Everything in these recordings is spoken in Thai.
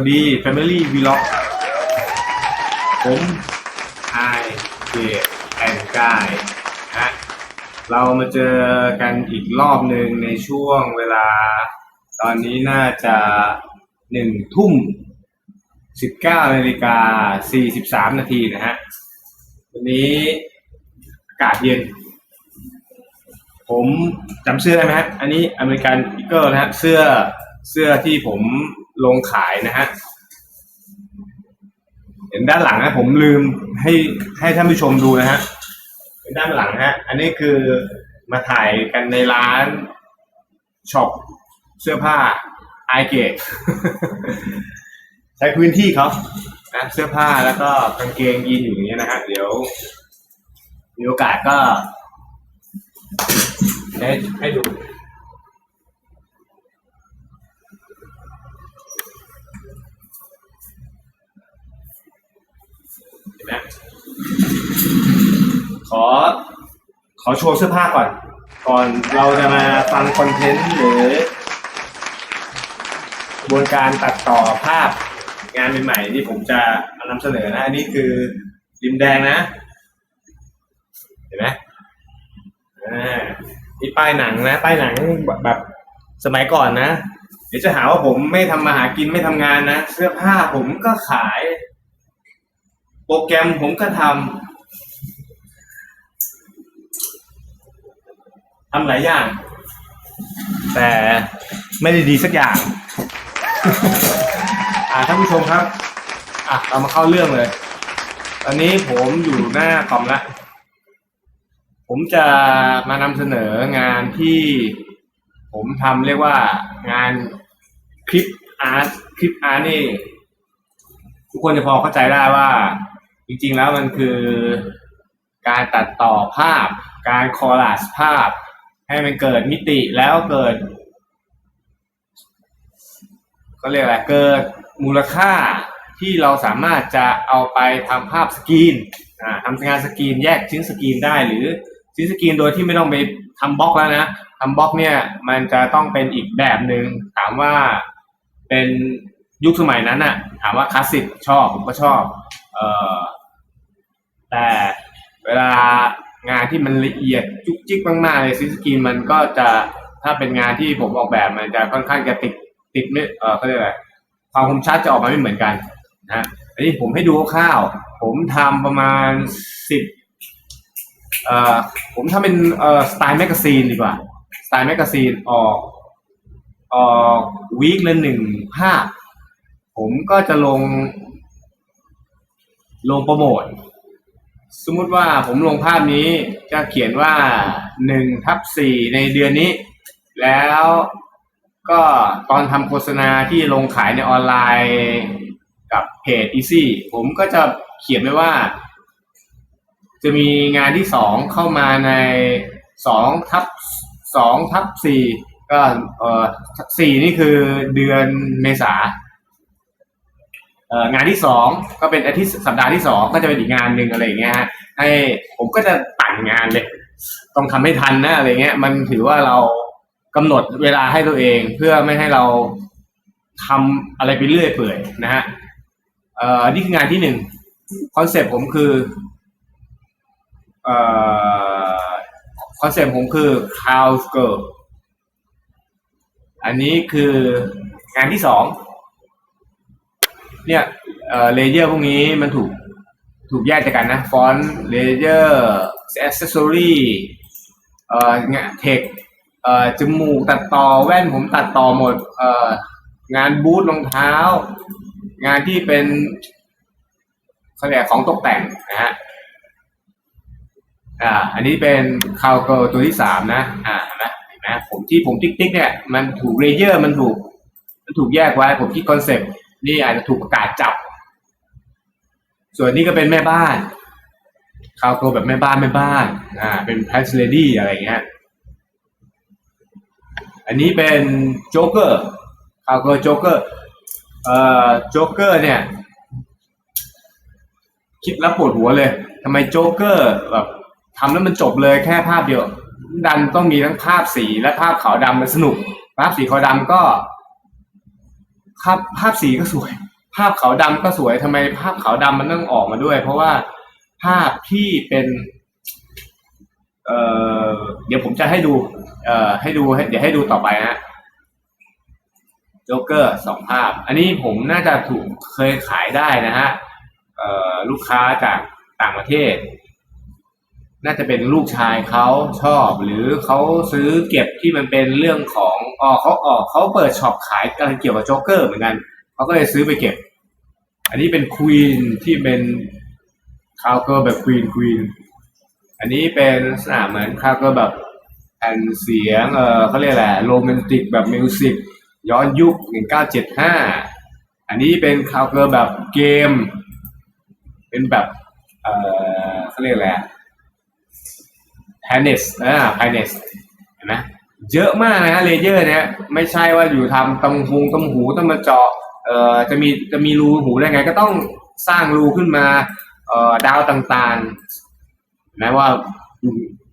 วัสดี Family Vlog ผมไอเจแอนกายนะเรามาเจอกันอีกรอบหนึ่งในช่วงเวลา ตอนนี้น่าจะหนึ่งทุ่มสิบเก้านาฬิกาสี่สิบสามนาทีนะฮะ วันนี้อากาศเย็น ผมจำเสื้อได้ไหมฮะ อันนี้อเมริกันอีเกิลนะฮะ เสื้อเสื้อที่ผม ลงขายนะฮะเห็นด้านหลังนะผมลืมให้ให้ท่านผู้ชมดูนะฮะเห็นด้านหลังฮะ อันนี้คือมาถ่ายกันในร้านช็อปเสื้อผ้าไอเกตใช้พื้นที่เขานะเสื้อผ้าแล้วก็กางเกงยีนอยู่อย่างเงี้ยนะฮะเดี๋ยว มีโอกาสก็ ให้ให้ดู นไหมขอ ขอโชว์เสื้อผ้าก่อน ก่อนเราจะมาฟังคอนเทนต์หรือกระบวนการตัดต่อภาพงานใหม่ๆที่ผมจะมานำเสนอนะ อันนี้คือริมแดงนะ เห็นไหมอ่านี่ป้ายหนังนะ ป้ายหนังแบบสมัยก่อนนะ เดี๋ยวจะหาว่าผมไม่ทำมาหากินไม่ทำงานนะ เสื้อผ้าผมก็ขาย โปรแกรมผมก็ทำทำหลายอย่าง แต่ไม่ได้ดีสักอย่าง อ่าท่านผู้ชมครับ อะเรามาเข้าเรื่องเลย ตอนนี้ผมอยู่หน้าคอมแล้วผมจะมานำเสนองานที่ผมทำเรียกว่างานคลิปอาร์ตคลิปอาร์ตนี่ ทุกคนจะพอเข้าใจได้ว่า จริงๆแล้วมันคือการตัดต่อภาพ การคอลลาจภาพ ให้มันเกิดมิติแล้วเกิดก็เรียกอะไรเกิดมูลค่าที่เราสามารถจะเอาไปทำภาพสกรีนทำงานสกรีนแยกชิ้นสกรีนได้หรือชิ้นสกรีนโดยที่ไม่ต้องไปทำบล็อกแล้วนะทำบล็อกเนี่ยมันจะต้องเป็นอีกแบบหนึ่งถามว่าเป็นยุคสมัยนั้นอะถามว่าคลาสสิกชอบผมก็ชอบ เอ่อ แต่เวลางานที่มันละเอียดจุกจิกมากๆเลยซิสกีนมันก็จะถ้าเป็นงานที่ผมออกแบบมันจะค่อนข้างจะติดติดไม่เออเขาเรียกอะไรความคมชัดจะออกมาไม่เหมือนกันนะฮะอันนี้ผมให้ดูคร่าวๆผมทำประมาณสิบเอ่อผมทำเป็นเอ่อสไตล์แมกกาซีนดีกว่าสไตล์แมกกาซีนออกออกวีคละหนึ่งภาพ ผมก็จะลงลงโปรโมท สมมุติว่าผมลงภาพนี้จะเขียนว่าหนึ่งทับสี่ในเดือนนี้ แล้วก็ตอนทำโฆษณาที่ลงขายในออนไลน์กับเพจ Easy ผมก็จะเขียนไว้ว่า จะมีงานที่สองเข้ามาในสองทับสองทับสี่ก็เออสี่นี่คือเดือนเมษา งานที่สองก็เป็นอาทิตย์สัปดาห์ที่สองก็จะเป็นอีกงานหนึ่งอะไรอย่างเงี้ยฮะให้ผมก็จะตั่งงานเลย ต้องทำให้ทันนะอะไรเงี้ย มันถือว่าเรากำหนดเวลาให้ตัวเองเพื่อไม่ให้เราทำอะไรไปเรื่อยเปื่อยนะฮะเอ่อนี่คืองานที่หนึ่งคอนเซปต์ผมคือเอ่อคอนเซปต์ผมคือ house girl อันนี้คืองานที่สอง เนี่ยเลเยอร์พวกนี้มันถูกถูกแยกจากกันนะฟอนต์เลเยอร์อ c เซสซอรี่เอ่องานเทคเอ่อจมูกตัดต่อแว่นผมตัดต่อหมดเอ่องานบูทรองเท้า งานที่เป็นเขาเรียกของตกแต่งนะฮะอ่าอันนี้เป็นคาวเกิลตัวที่สามนะอ่าเห็นไหมเห็นไหมผมที่ผมติ๊กติ๊กเนี่ยมันถูกเลเยอร์มันถูกมันถูกแยกไว้ผมคิดคอนเซปต์ นี่อาจจะถูกประกาศจับ ส่วนนี้ก็เป็นแม่บ้านคาวโกแบบแม่บ้านแม่บ้านอ่าเป็น p พ s เลดี้อะไรเงี้ยอันนี้เป็นโจ๊กเกอร์คาวโกโจ๊กเกอร์เอ่อโจ๊กเกอร์เนี่ย คิดแล้วปวดหัวเลยทำไมโจ๊กเกอร์แบบทำแล้วมันจบเลยแค่ภาพเดียว ดันต้องมีทั้งภาพสีและภาพขาวดำมันสนุก ภาพสีขาวดำก็ ภาพภาพสีก็สวย ภาพขาวดำก็สวยทำไม ภาพขาวดำมันต้องออกมาด้วย เพราะว่าภาพที่เป็น เอ่อเดี๋ยวผมจะให้ดู เอ่อ ให้ดูเดี๋ยวให้ดูต่อไปนะโจ๊กเกอร์สองภาพ อันนี้ผมน่าจะถูกเคยขายได้นะฮะลูกค้าจากต่างประเทศ น่าจะเป็นลูกชายเขาชอบ หรือเขาซื้อเก็บที่มันเป็นเรื่องของอ๋อเขาออกเขาเปิดช็อปขายอะไรเกี่ยวกับโจ๊กเกอร์เหมือนกันเขาก็เลยซื้อไปเก็บ อันนี้เป็นควีนที่เป็นคาวเกอร์แบบควีนควีนอันนี้เป็นลักษณะเหมือนคาวเกอร์แบบแผ่นเสียงเออเขาเรียกอะไรโรแมนติกแบบมิวสิกย้อนยุค 1975 อันนี้เป็นคาวเกอร์แบบเกม เป็นแบบเออเขาเรียกอะไรอะ พานิสอ่าพานิสเห็นไหมเยอะมากนะเลเยอร์เนี่ยไม่ใช่ว่าอยู่ทำตำหูตำหูต้องมาเจาะเอ่อจะมีจะมีรูหูได้ไง ก็ต้องสร้างรูขึ้นมาเอ่อดาวต่างๆนะว่า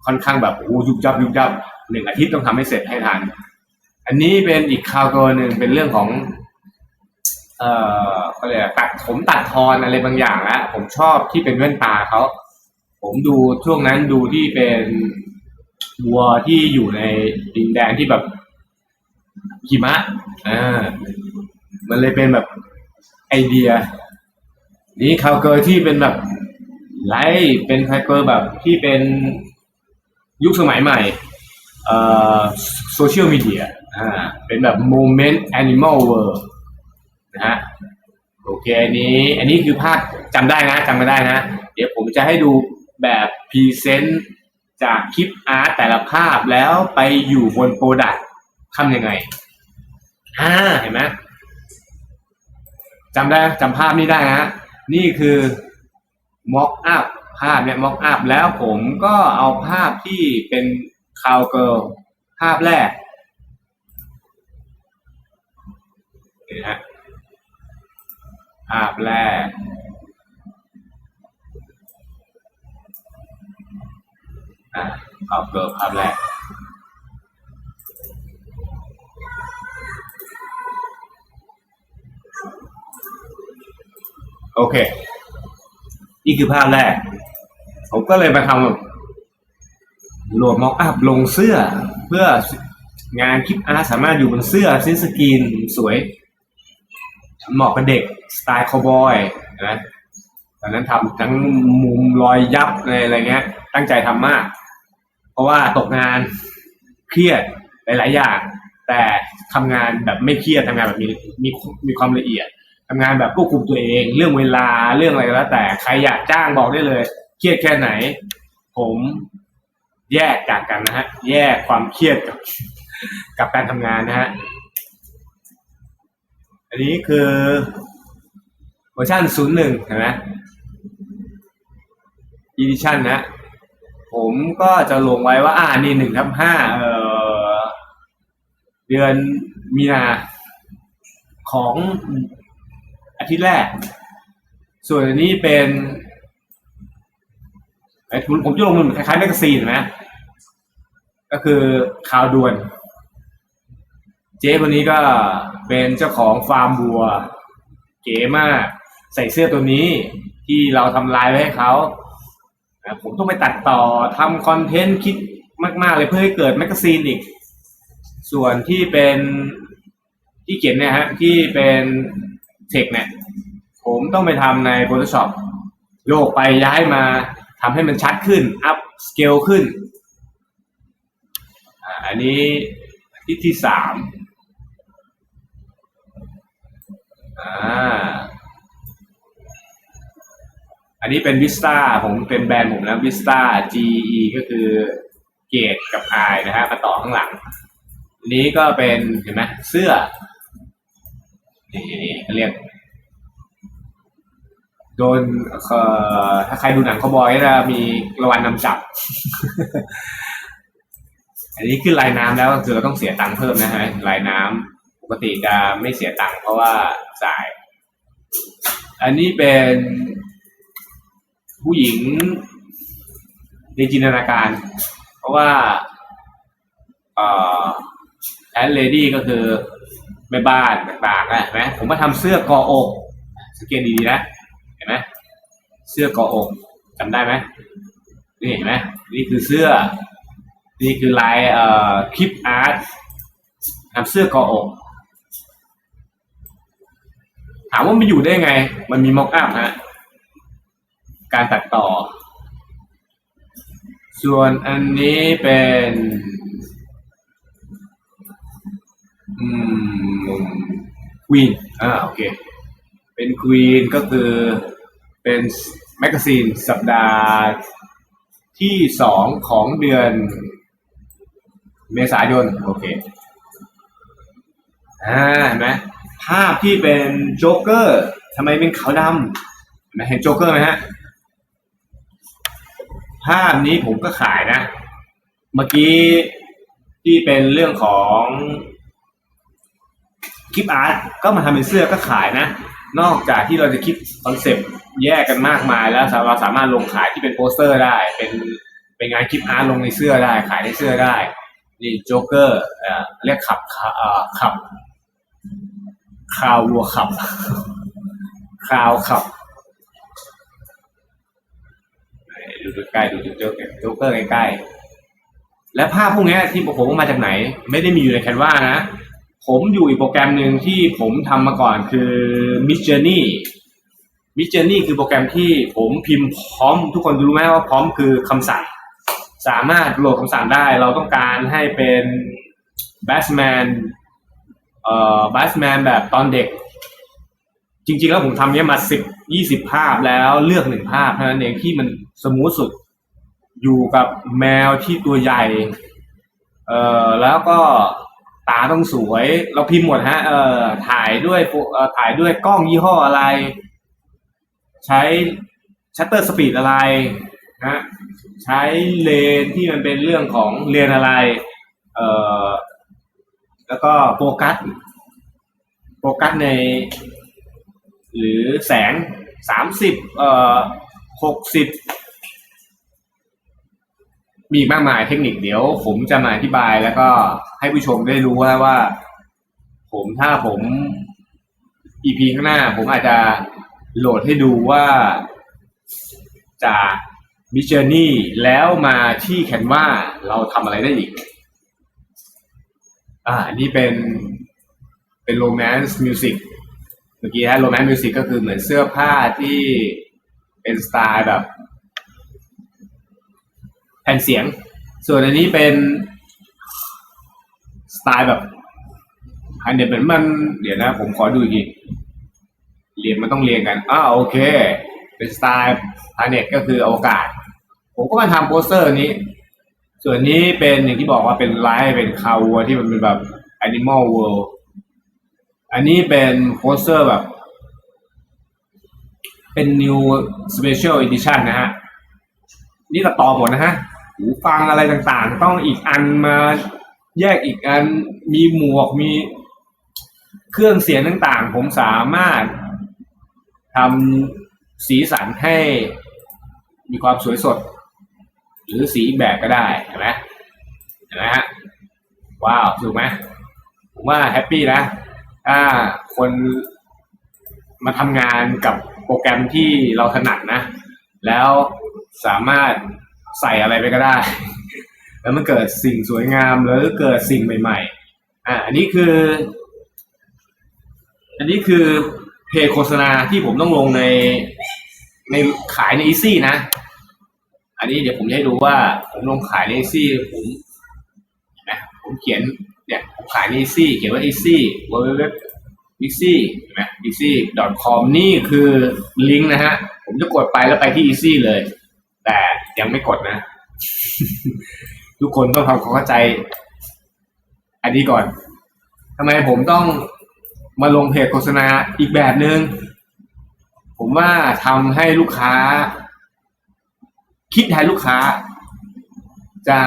ค่อนข้างแบบโอ้ยุบยับยุบยับหนึ่งอาทิตย์ต้องทำให้เสร็จให้ทัน อันนี้เป็นอีกข่าวตัวหนึ่งเป็นเรื่องของ เอ่อเขาเรียกตัดผมตัดทอนอะไรบางอย่างแล้วผมชอบที่เป็นแว่นตาเขา ผมดูช่วงนั้นดูที่เป็นวัวที่อยู่ในดินแดนที่แบบหิมะอ่ามันเลยเป็นแบบไอเดีย นี่คาวเกอร์ที่เป็นแบบไลท์เป็นคาวเกอร์แบบที่เป็นยุคสมัยใหม่เอ่อโซเชียลมีเดียอ่าเป็นแบบโมเมนต์แอนิมอลเวิร์นะฮะโอเคอันนี้ อันนี้คือภาพจำได้นะจำไม่ได้นะ เดี๋ยวผมจะให้ดู แบบพรีเซนต์จากคลิปอาร์ตแต่ละภาพแล้วไปอยู่บนโปรดักต์ทำยังไงอ่าเห็นไหมจำได้จำภาพนี้ได้นะนี่คือม็อกอัพภาพเนี่ยม็อกอัพแล้วผมก็เอาภาพที่เป็นคาวเกิลภาพแรกนี่ฮะภาพแรก อ่า ภาพเกิดภาพแรกโอเค นี่คือภาพแรก ผมก็เลยมาทำโหลดม็อกอัพลงเสื้อ เพื่องานคลิปอาร์ตสามารถอยู่บนเสื้อซินสกรีนสวย เหมาะกับเด็ก สไตล์คาวบอยนะตอนนั้นทำทั้งมุมรอยยับอะไรเงี้ย ตั้งใจทำมาก เพราะว่าตกงานเครียดหลาย ๆ อย่าง แต่ทำงานแบบไม่เครียดทำงานแบบมีมีมีความละเอียดทำงานแบบควบคุมตัวเอง เรื่องเวลาเรื่องอะไรก็แล้ว แต่ใครอยากจ้างบอกได้เลย เครียดแค่ไหน ผมแยกจากกันนะฮะ แยกความเครียดกับกับการทำงานนะฮะอันนี้คือเวอร์ชันศูนย์หนึ่งเห็นไหม edition นะ ผมก็จะลงไว้ว่า อ่านี่หนึ่งทับห้าเออเดือนมีนาของอาทิตย์แรก ส่วนอันนี้เป็นไอ้ผมผมจะลงมันคล้ายๆแมกกาซีนนะก็คือข่าวด่วน เจ๊คนนี้ก็เป็นเจ้าของฟาร์มวัว เก๋มาก ใส่เสื้อตัวนี้ที่เราทำลายไว้ให้เขา นะผมต้องไปตัดต่อทำคอนเทนต์คิดมาก ๆ เลยเพื่อให้เกิดแมกกาซีนอีก ส่วนที่เป็นที่เขียนเนี่ยฮะที่เป็นเทคเนี่ยผมต้องไปทำใน Photoshop โยกไปย้ายมาทำให้มันชัดขึ้น อัพสเกลขึ้น อันนี้ที่ที่สามอ่า อันนี้เป็นวิสตาผมเป็นแบรนด์ผมนะวิสตา GE ก็คือเกตกับ I นะฮะมาต่อข้างหลัง นี้ก็เป็นเห็นไหมเสื้อ นี่นี่เขาเรียก โดนเอ่อถ้าใครดูหนังคาบอยจะมีรางวัลนำจับ อันนี้ขึ้นลายน้ำแล้วก็คือเราต้องเสียตังค์เพิ่มนะฮะลายน้ำปกติจะไม่เสียตังค์เพราะว่าจ่าย อันนี้เป็น ผู้หญิงในจินตนาการ เพราะว่าเอ่อแอนเลดี้ก็คือแม่บ้านต่างๆนะเห็นไหมผมมาทำเสื้อกออกสังเกตดีๆนะ เห็นไหมเสื้อกออกจำได้ไหมนี่เห็นไหมนี่คือเสื้อ นี่คือลายเอ่อคลิปอาร์ตทำเสื้อกออกถามว่ามันอยู่ได้ไง มันมีม็อกอัพฮะ การตัดต่อ ส่วนอันนี้เป็น อืมควีนอ่าโอเค เป็นควีนก็คือเป็นแมกกาซีนสัปดาห์ที่สองของเดือนเมษายน โอเคอ่าเห็นไหมภาพที่เป็นโจ๊กเกอร์ทำไมเป็นขาวดำเห็นไหมเห็นโจ๊กเกอร์ไหมฮะ ภาพนี้ผมก็ขายนะ เมื่อกี้ที่เป็นเรื่องของคลิปอาร์ตก็มาทำเป็นเสื้อก็ขายนะ นอกจากที่เราจะคิดคอนเซปต์แยกกันมากมายแล้วเราสามารถลงขายที่เป็นโปสเตอร์ได้ เป็นเป็นงานคลิปอาร์ตลงในเสื้อได้ ขายในเสื้อได้นี่โจ๊กเกอร์เอ่เรียกขับขับคาววัวขับคาวขับ ดูใกล้ดูโจ๊กเกอร์โจ๊กเกอร์ใกล้ๆและภาพพวกนี้ที่ผมมาจากไหน ไม่ได้มีอยู่ในแคนวานะ ผมอยู่อีกโปรแกรมหนึ่งที่ผมทำมาก่อนคือ Mid Journey Mid Journey คือโปรแกรมที่ผมพิมพ์พร้อม ทุกคนรู้ไหมว่าพร้อมคือคำสั่ง สามารถโหลดคำสั่งได้ เราต้องการให้เป็น Batman เอ่อ Batman แบบตอนเด็กจริงๆ แล้วผมทำเนี้ยมาสิบยี่สิบภาพแล้วเลือกหนึ่งภาพเท่านั้นเองที่มัน สมูทสุด อยู่กับแมวที่ตัวใหญ่ เอ่อแล้วก็ตาต้องสวย เราพิมพ์หมดฮะ เอ่อถ่ายด้วยถ่ายด้วยกล้องยี่ห้ออะไร ใช้ชัตเตอร์สปีดอะไรนะใช้เลนที่มันเป็นเรื่องของเลนอะไร เอ่อแล้วก็โฟกัสโฟกัสใน หรือแสงสามสิบเอ่อหกสิบ มีมากมายเทคนิคเดี๋ยว ผมจะมาอธิบายแล้วก็ให้ผู้ชมได้รู้ว่าว่า ผมถ้าผม EP ข้างหน้า ผมอาจจะโหลดให้ดูว่าจากมิเจอร์นี่แล้วมาที่แคนวาเราทำอะไรได้อีก อ่าอันนี้เป็นเป็นโรแมนต์มิวสิกเมื่อกี้ฮะโรแมนต์มิวสิกก็คือเหมือนเสื้อผ้าที่เป็นสไตล์แบบ ผ่นเสียง ส่วนอันนี้เป็นสไตล์แบบอันเนี้ยเหมือนมัน เดี๋ยวนะ ผมขอดูอีกทีเรียนมันต้องเรียนกันอ้าโอเค เป็นสไตล์พาเน็ตก็คืออวกาศ ผมก็มาทำโปสเตอร์นี้ ส่วนนี้เป็นอย่างที่บอกว่าเป็นไลท์เป็นคาวัวที่มันเป็นแบบ Animal World อันนี้เป็นโปสเตอร์แบบ เป็น new special edition นะฮะ นี่ตัดต่อหมดนะฮะ หูฟังอะไรต่างๆ ต้องอีกอันมาแยกอีกอันมีหมวกมีเครื่องเสียงต่างๆ ผมสามารถทำสีสันให้มีความสวยสด หรือสีแบบก็ได้เห็นไหมเห็นไหมฮะว้าวถูกไหมผมว่าแฮปปี้นะถ้าคนมาทำงานกับโปรแกรมที่เราถนัดนะ แล้วสามารถ ใส่อะไรไปก็ได้ แล้วมันเกิดสิ่งสวยงามหรือเกิดสิ่งใหม่ ๆ อ่าอันนี้คือ อันนี้คือเพจโฆษณาที่ผมต้องลงในในขายในอีซี่นะ อันนี้เดี๋ยวผมจะให้ดูว่า ผมลงขายในอีซี่ผมเห็นไหมผมเขียนเนี่ยผมขายในอีซี่เขียนว่าอีซี่เว็บอีซี่เห็นไหมอีซี่ com นี่คือลิงก์นะฮะ ผมจะกดไปแล้วไปที่อีซี่เลย แต่ยังไม่กดนะ ทุกคนต้องทำความเข้าใจ อันนี้ก่อนทำไมผมต้องมาลงเพจโฆษณาอีกแบบหนึง่งผมว่าทำให้ลูกค้า คิดแทนลูกค้า จะ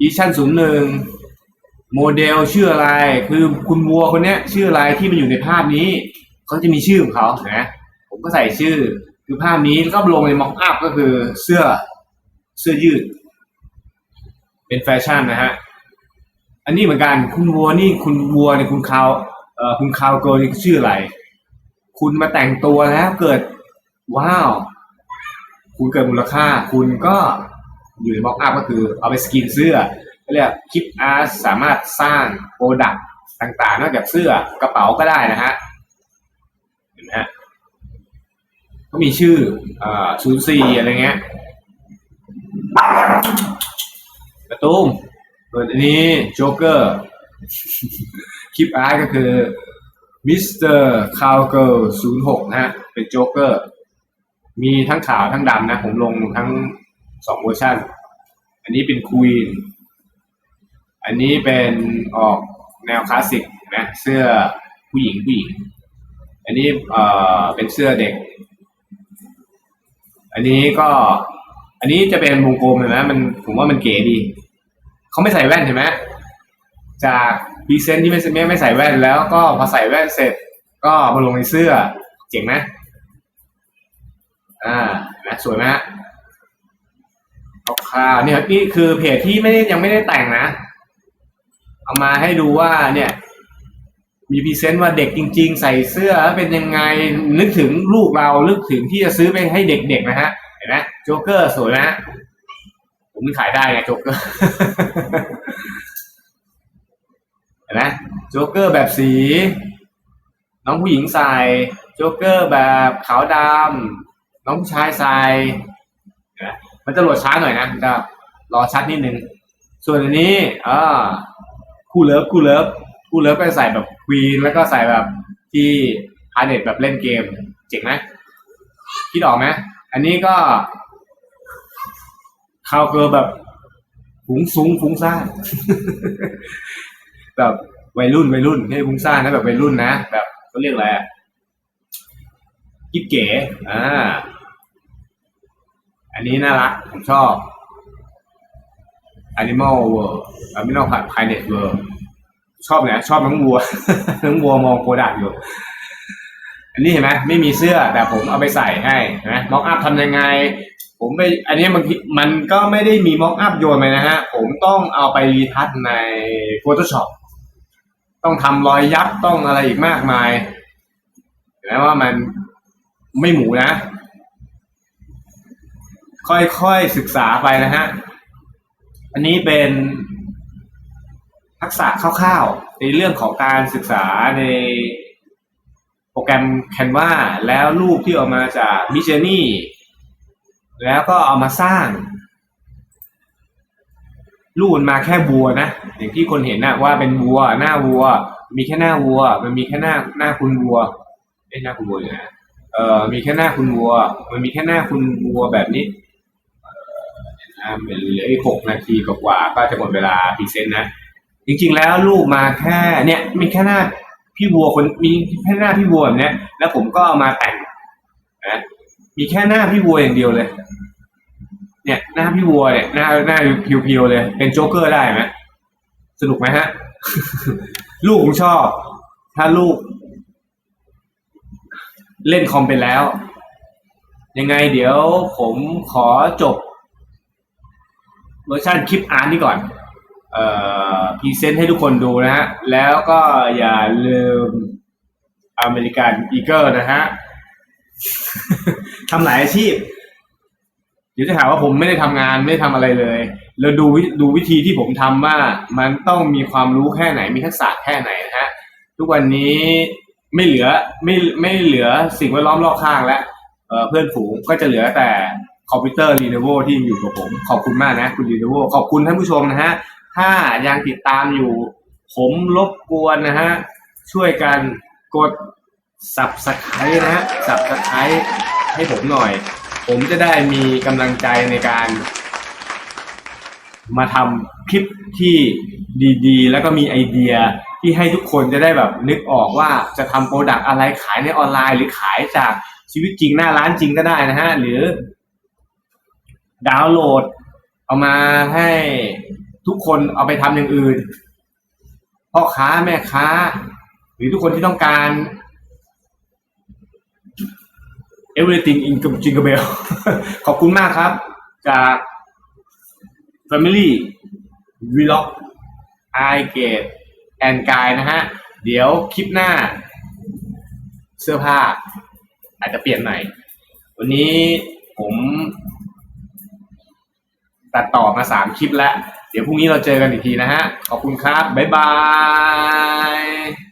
อีชั่นศูนย์หนึ่งโมเดลชื่ออะไร คือคุณวัวคนเนี้ย ชื่ออะไรที่มันอยู่ในภาพนี้ เขาจะมีชื่อของเขานะ ผมก็ใส่ชื่อ คือภาพนี้ก็ลงในม็อกอัพก็คือเสื้อเสื้อยืด เป็นแฟชั่นนะฮะ อันนี้เหมือนกันคุณวัวนี่คุณวัวเนี่ยคุณเขาเอ่อคุณคาวโกนี่ชื่ออะไร คุณมาแต่งตัวแล้วเกิดว้าว คุณเกิดมูลค่า คุณก็อยู่ในบล็อกอัพก็คือเอาไปสกินเสื้อเรียกคลิปอาร์ตสามารถสร้างโปรดักต์ต่างๆ นอกจากเสื้อกระเป๋าก็ได้นะฮะเห็นไหมฮะ ก็มีชื่ออ่าศูนย์สี่อะไรเงี้ยกระตุ้มส่วนอันนี้โจ๊กเกอร์คลิปอาร์ตก็คือมิสเตอร์คาวเกิลศูนย์หกนะฮะเป็นโจ๊กเกอร์ มีทั้งขาวทั้งดำนะ ผมลงทั้งสองเวอร์ชันอันนี้เป็นควีนอันนี้เป็นออกแนวคลาสสิกนะเสื้อผู้หญิงผู้หญิง อันนี้เอ่อเป็นเสื้อเด็ก อันนี้ก็ อันนี้จะเป็นวงกลมเห็นไหมมันผมว่ามันเก๋ดี เขาไม่ใส่แว่นเห็นไหมจากพรีเซนต์ที่ไม่ไม่ไม่ใส่แว่นแล้วก็พอใส่แว่นเสร็จ ก็มาลงในเสื้อ เจ๋งไหมอ่านะสวยไหมฮะคร่าวๆเนี่ยนี่คือเพจที่ไม่ได้ยังไม่ได้แต่งนะ เอามาให้ดูว่าเนี่ย มีพรีเซนต์ว่าเด็กจริง ๆ ใส่เสื้อเป็นยังไงนึกถึงลูกเรานึกถึงที่จะซื้อไปให้เด็กๆนะฮะเห็นไหมโจ๊กเกอร์สวยนะผมขายได้ไงโจ๊กเกอร์เห็นไหมโจ๊กเกอร์แบบสี น้องผู้หญิงใส่โจ๊กเกอร์แบบขาวดำน้องผู้ชายใส่เห็นไหมมันจะโหลดช้าหน่อยนะจะรอชัดนิดนึงส่วนอันนี้อ่าคู่เลิฟคู่เลิฟคู่เลิฟก็ใส่แบบ ควีนแล้วก็ใส่แบบที่ฮาร์เน็ตแบบเล่นเกม เจ๋งไหมคิดออกไหมอันนี้ก็คาวเกอร์แบบฝูงซุ้งฟุ้งซ่านแบบวัยรุ่นวัยรุ่นไม่ฟุ้งซ่านนะแบบวัยรุ่นนะแบบเขาเรียกอะไรกิ๊บเก๋อ่าอันนี้น่ารักผมชอบ Animal World Animal Planet World ชอบเนี่ยชอบน้องวัว น้องวัวมองโกดักอยู่ อันนี้เห็นไหมไม่มีเสื้อแต่ผมเอาไปใส่ให้นไหมม็อกอัพทำยังไง ผมไป อันนี้บางทีมันก็ไม่ได้มีม็อกอัพโยนไปนะฮะ ผมต้องเอาไปรีทัชใน Photoshop ต้องทำรอยยับต้องอะไรอีกมากมายเห็นไหมว่ามันไม่หมูนะ ค่อยๆศึกษาไปนะฮะ อันนี้เป็น ทักษะคร่าวๆ ในเรื่องของการศึกษาในโปรแกรม Canva แล้วรูปที่ออกมาจาก m i d Journey แล้วก็เอามาสร้าง รูปมันมาแค่วัวนะ อย่างที่คนเห็นนะว่าเป็นวัว หน้าวัว มีแค่หน้าวัว มันมีแค่หน้าหน้าคุณวัวเอ้หน้าคุณวัวอยู่นะเอ่อมีแค่หน้าคุณวัว มันมีแค่หน้าคุณวัวแบบนี้อ่าเหลืออีกหกนาทีกว่าก็จะหมดเวลาพรีเซนต์นะ จริงๆ แล้วรูปมาแค่เนี่ยมีแค่หน้าพี่วัวคนมีแค่หน้าพี่วัวแบบเนี้ยแล้วผมก็เอามาแต่งนะมีแค่หน้าพี่วัวอย่างเดียวเลย เนี่ย หน้าพี่วัวเนี่ยหน้าหน้าเพียวๆเลย เป็นโจ๊กเกอร์ได้ไหมสนุกไหมฮะ ลูกผมชอบ ถ้าลูก เล่นคอมเป็นแล้ว ยังไงเดี๋ยวผมขอจบเวอร์ชันคลิปอาร์ตนี่ก่อน พรีเซนต์ให้ทุกคนดูนะฮะ แล้วก็อย่าลืมอเมริกันอีเกิลนะฮะทำหลายอาชีพ เดี๋ยวจะถามว่าผมไม่ได้ทำงานไม่ได้ทำอะไรเลย แล้วดูวิดูวิธีที่ผมทำว่า มันต้องมีความรู้แค่ไหนมีทักษะแค่ไหนนะฮะ ทุกวันนี้ไม่เหลือไม่ไม่เหลือสิ่งแวดล้อมรอบข้างแล้วเเพื่อนฝูงก็จะเหลือแต่คอมพิวเตอร์ Lenovo ที่อยู่กับผม ขอบคุณมากนะ คุณ Lenovo ขอบคุณท่านผู้ชมนะฮะ ถ้ายังติดตามอยู่ ผมรบกวนนะฮะ ช่วยกันกด subscribe นะฮะ subscribe ให้ผมหน่อย ผมจะได้มีกำลังใจในการ มาทำคลิปที่ดีๆ แล้วก็มีไอเดียที่ให้ทุกคนจะได้แบบนึกออกว่าจะทำโปรดักต์อะไรขายในออนไลน์หรือขายจากชีวิตจริงหน้าร้านจริงก็ได้นะฮะ หรือดาวน์โหลดเอามาให้ ทุกคนเอาไปทำอย่างอื่นพ่อค้าแม่ค้า หรือทุกคนที่ต้องการ everything in jingle bell ขอบคุณมากครับ จาก Family Vlog I g a t e and Guy นะฮะ เดี๋ยวคลิปหน้า เสื้อผ้า อาจจะเปลี่ยนใหม่ วันนี้ผมตัดต่อมาสามคลิปแล้ว เดี๋ยวพรุ่งนี้เราเจอกันอีกทีนะฮะ ขอบคุณครับ บ๊ายบาย